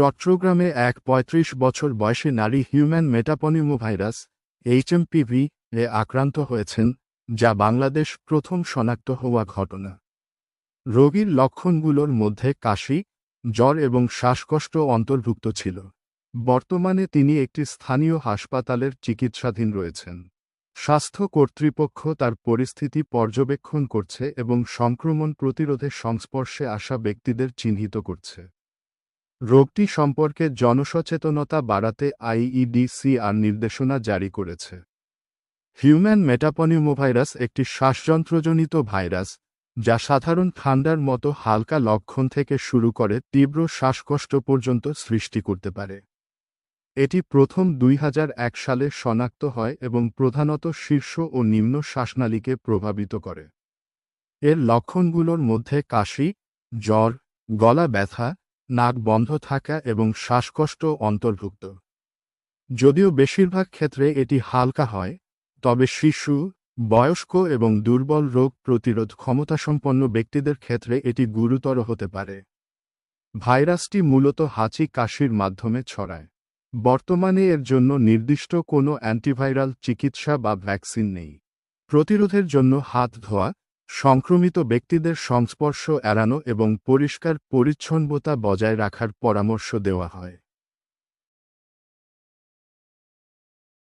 চট্টগ্রামে এক ৩৫ বছর বয়সী নারী হিউম্যান মেটাপনিউমোভাইরাস এইচএমপিভি এ আক্রান্ত হয়েছেন, যা বাংলাদেশ প্রথম শনাক্ত হওয়া ঘটনা। রোগীর লক্ষণগুলোর মধ্যে কাশি, জ্বর এবং শ্বাসকষ্ট অন্তর্ভুক্ত ছিল। বর্তমানে তিনি একটি স্থানীয় হাসপাতালের চিকিৎসাধীন রয়েছেন। স্বাস্থ্য কর্তৃপক্ষ তার পরিস্থিতি পর্যবেক্ষণ করছে এবং সংক্রমণ প্রতিরোধে সংস্পর্শে আসা ব্যক্তিদের চিহ্নিত করছে। রোগটি সম্পর্কে জনসচেতনতা বাড়াতে আইইডিসিআর নির্দেশনা জারি করেছে। হিউম্যান মেটাপনিউমোভাইরাস একটি শ্বাসযন্ত্রজনিত ভাইরাস, যা সাধারণ ঠান্ডার মতো হালকা লক্ষণ থেকে শুরু করে তীব্র শ্বাসকষ্ট পর্যন্ত সৃষ্টি করতে পারে। এটি প্রথম দুই হাজার এক সালে শনাক্ত হয় এবং প্রধানত শীর্ষ ও নিম্ন শ্বাসনালীকে প্রভাবিত করে। এর লক্ষণগুলোর মধ্যে কাশি, জ্বর গলা ব্যথা নাক বন্ধ থাকা এবং শ্বাসকষ্ট অন্তর্ভুক্ত। যদিও বেশিরভাগ ক্ষেত্রে এটি হালকা হয়, তবে শিশু, বয়স্ক এবং দুর্বল রোগ প্রতিরোধ ক্ষমতাসম্পন্ন ব্যক্তিদের ক্ষেত্রে এটি গুরুতর হতে পারে। ভাইরাসটি মূলত হাঁচি কাশির মাধ্যমে ছড়ায়। বর্তমানে এর জন্য নির্দিষ্ট কোনো অ্যান্টিভাইরাল চিকিৎসা বা ভ্যাকসিন নেই। প্রতিরোধের জন্য হাত ধোয়া সংক্রমিত ব্যক্তিদের সংস্পর্শ এড়ানো এবং পরিষ্কার পরিচ্ছন্নতা বজায় রাখার পরামর্শ দেওয়া হয়।